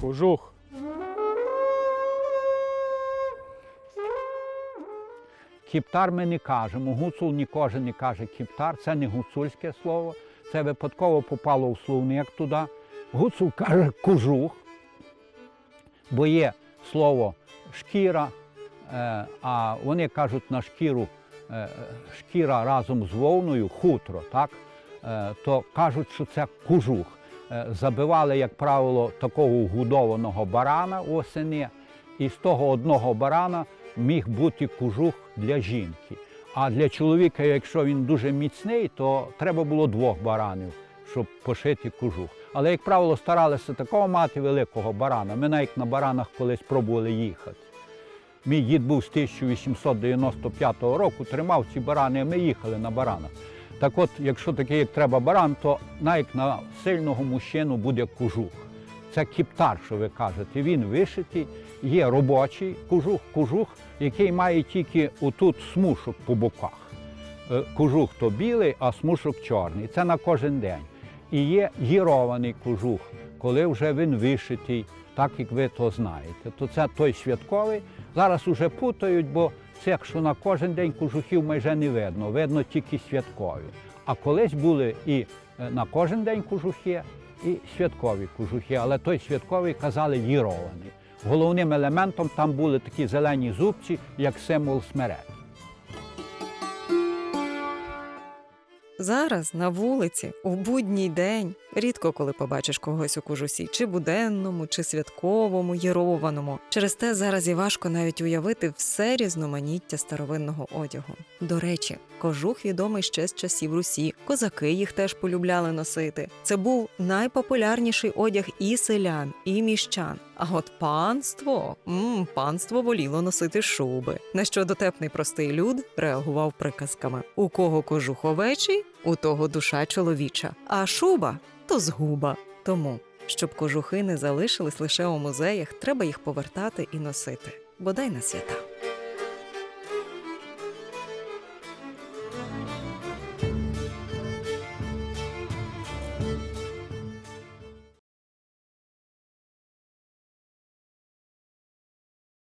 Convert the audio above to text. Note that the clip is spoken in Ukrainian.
Кожух. Кіптар ми не кажемо. Гуцул ні не каже кіптар. Це не гуцульське слово. Це випадково попало в словник туди. Гуцул каже кожух, бо є слово шкіра, е, а вони кажуть на шкіру е, шкіра разом з вовною, хутро, так? Е, то кажуть, що це кожух. Е, Забивали, як правило, такого вгодованого барана осени, і з того одного барана міг бути кожух для жінки. А для чоловіка, якщо він дуже міцний, то треба було двох баранів, щоб пошити кожух. Але, як правило, старалися такого мати великого барана. Ми навіть на баранах колись пробували їхати. Мій дід був з 1895 року, тримав ці барани, а ми їхали на баранах. Так от, якщо такий, треба баран, то навіть на сильного мужчину буде кожух. Це кіптар, що ви кажете. Він вишитий, є робочий кожух, кожух, який має тільки отут смушок по боках. Е, Кожух то білий, а смушок чорний. Це на кожен день. І є гірований кожух, коли вже він вишитий, так як ви то знаєте. То це той святковий. Зараз уже путають, бо це, що на кожен день кожухів майже не видно, видно тільки святкові. А колись були і е, на кожен день кожухи, і святкові кожухи, але той святковий казали гірований. Головним елементом там були такі зелені зубці, як символ смереки. Зараз на вулиці, у будній день, рідко коли побачиш когось у кожусі, чи буденному, чи святковому, єрованому. Через те зараз і важко навіть уявити все різноманіття старовинного одягу. До речі, кожух відомий ще з часів Русі. Козаки їх теж полюбляли носити. Це був найпопулярніший одяг і селян, і міщан. А от панство, м, панство воліло носити шуби. На що дотепний простий люд реагував приказками: у кого кожух овечий, у того душа чоловіча, а шуба то згуба. Тому, щоб кожухи не залишились лише у музеях, треба їх повертати і носити, бодай на свята.